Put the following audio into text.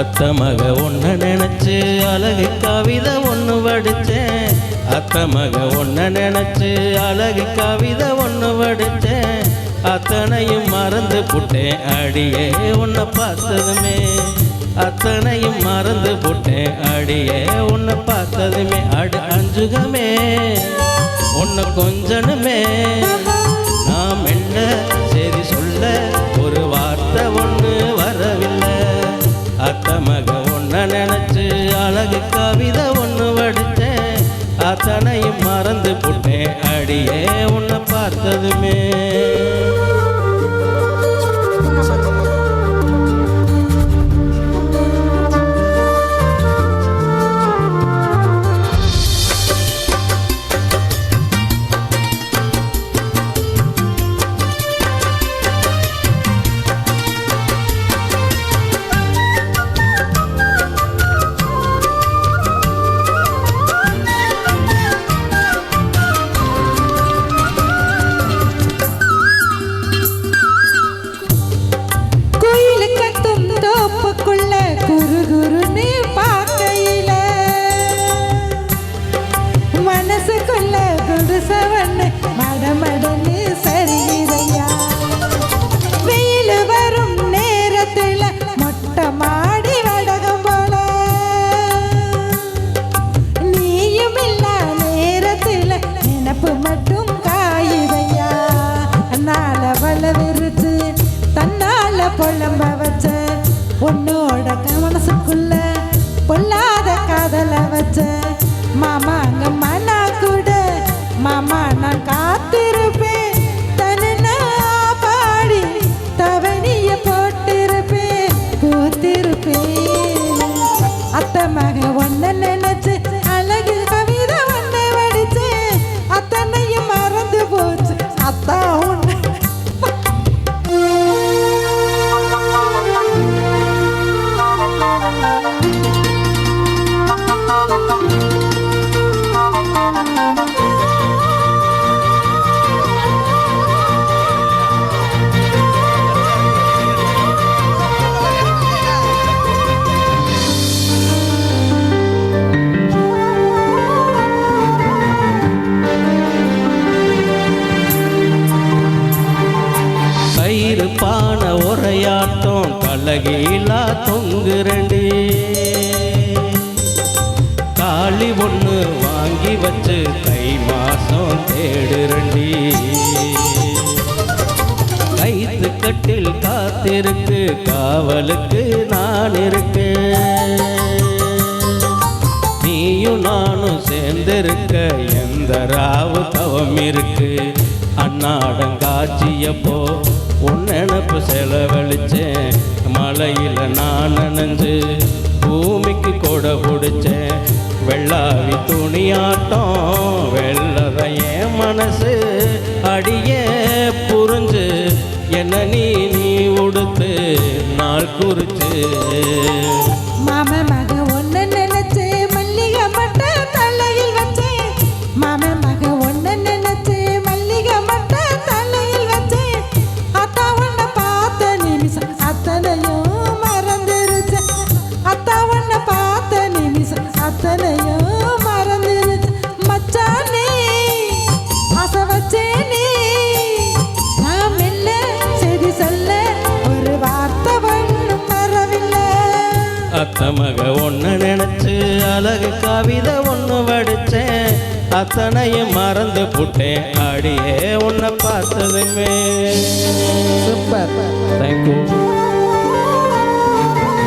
அத்த மக ஒன்ன நினைச்சு அழகு கவிதை ஒன்று வடித்தேன். அத்த மக ஒன்ன நினைச்சு அழகு கவிதை ஒன்று வடித்தேன். அத்தனையும் மறந்து புட்டேன் அடியே உன்னை பார்த்ததுமே. அத்தனையும் மறந்து புட்டேன் அடியே உன்னை பார்த்ததுமே. அடு அஞ்சுகமே உன்னை கொஞ்சனுமே. வாசனையும் மறந்து புட்டேன் அடியே உன்னை பார்த்ததுமே. தலை விரிச்சு தன்னால புலம்ப வச்ச உன்னோட மனசுக்குள்ள பொல்லாத காதல வச்ச. உரையாட்டம் கலகீழா தொங்குரண்டி காளி ஒன்று வாங்கி வச்சு தை மாசம் தேடுரண்டி கைத்து கட்டில் காத்திருக்கு காவலுக்கு நான் இருக்கேன். நீயும் நானும் சேர்ந்திருக்க எந்த ராவு தவம் இருக்கு அண்ணாடங்காட்சியப்போ காட்சியப்போ செலவழிச்சேன். மலையில நான் நனைஞ்சு பூமிக்கு கொடை பிடிச்சேன். வெள்ளாவி துணியாட்டம் வெள்ளத மனசு அடியே புரிஞ்சு என்ன நீ நீ உடுத்து நாள் குறிச்சு. மக ஒன்று நினைச்சு அழகு கவிதை ஒன்று வடிச்சேன். அத்தனையும் மறந்து புட்டேன். அடியே உன்னை பார்த்ததுமே சூப்பர். தேங்க்யூ